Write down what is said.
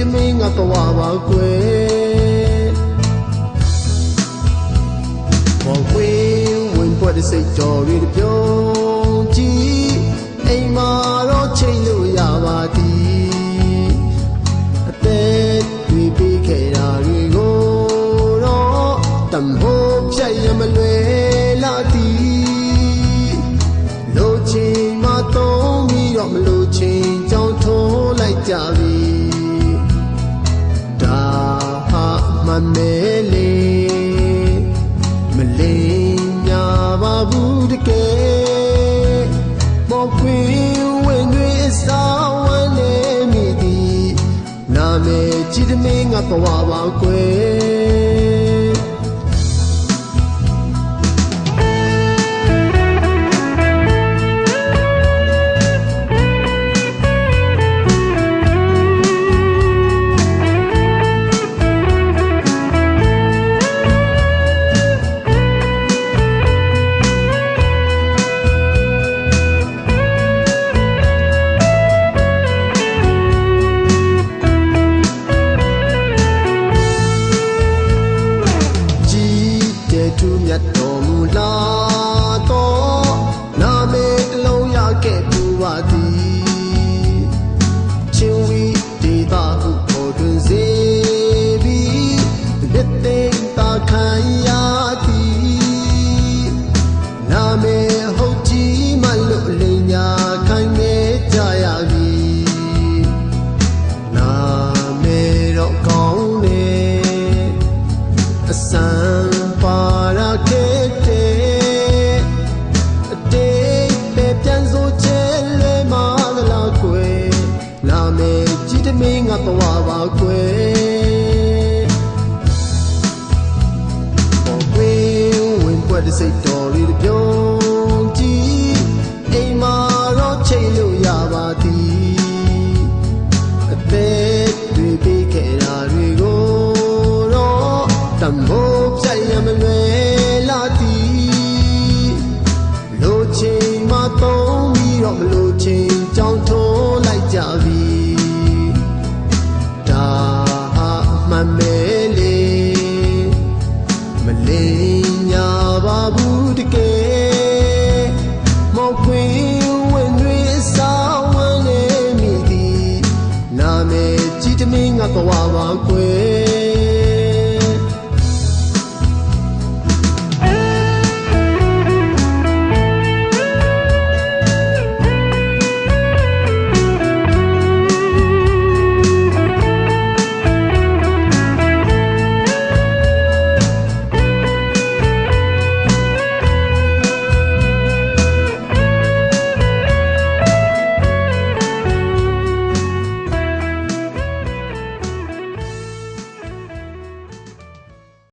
တမင်းငါကဝါပါကွယ်ဘောင်ဝင်းဝင်ပွက်တဲ့စိတ်တော်ရည်ပြုံးကြည့်အိမ်မာတော့ချိန်လို့ရပါသည်အသက်တွေပေးခဲ့တာတွေကိုတော့တံမိုးဖြတ်ရမလွယ် ချင်ကြောင်းထိုးလိုက်ကြပြီဒါဟာမမဲလေးမလင်းညာပါဘူးတကယ်မောခွေဝင်တွေအစာဝမ်းနေမိသည်နာမေချစ်သမီးငါဘဝပါကွယ် အစံပါရခဲ့တဲ့အတိတ်ပဲပြန်စိုးချဲလွယ်မလားကွယ်လာမေကြည်တမင်းငါဘဝပါကွယ်ပေါ်ကွင်းဝင်ပွက်တဲ့စိတ်တော်လေးတစ်ပြုံး တော့မလိုချိန်ကြောင်းထိုးလိုက်ကြပြီဒါဟာမှန်မဲလေးမလင်းညာပါဘူးတကယ်မောက်ခွင်းဝင်တွေအစာဝမ်းနေမိသည်နာမေကြည်တမင်းငါဘဝပါကွယ်